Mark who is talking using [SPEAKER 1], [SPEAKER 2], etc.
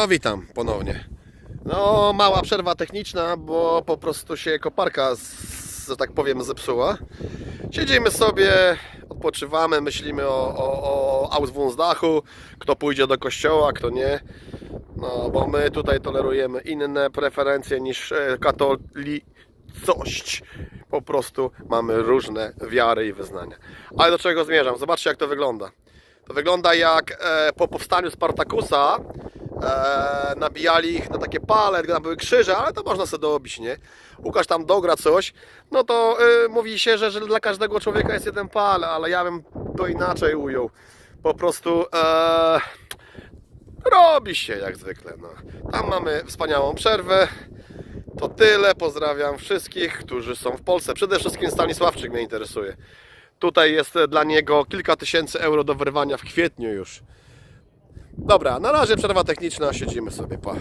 [SPEAKER 1] No witam ponownie. No mała przerwa techniczna, bo po prostu się koparka, z, że tak powiem, zepsuła. Siedzimy sobie, odpoczywamy, myślimy o, o, o Auswunsdachu, kto pójdzie do kościoła, kto nie. No bo my tutaj tolerujemy inne preferencje niż e, katolicość. Po prostu mamy różne wiary i wyznania. Ale do czego zmierzam? Zobaczcie jak to wygląda. To wygląda jak e, po powstaniu Spartakusa e, nabijali ich na takie pale, tam były krzyże, ale to można sobie doobić, nie? Łukasz tam dogra coś, no to e, mówi się, że, że dla każdego człowieka jest jeden pal, ale ja bym to inaczej ujął. Po prostu e, robi się jak zwykle. No. Tam mamy wspaniałą przerwę. To tyle. Pozdrawiam wszystkich, którzy są w Polsce. Przede wszystkim Stanisławczyk mnie interesuje. Tutaj jest dla niego kilka tysięcy euro do wyrwania w kwietniu już. Dobra, na razie przerwa techniczna, siedzimy sobie. Pa.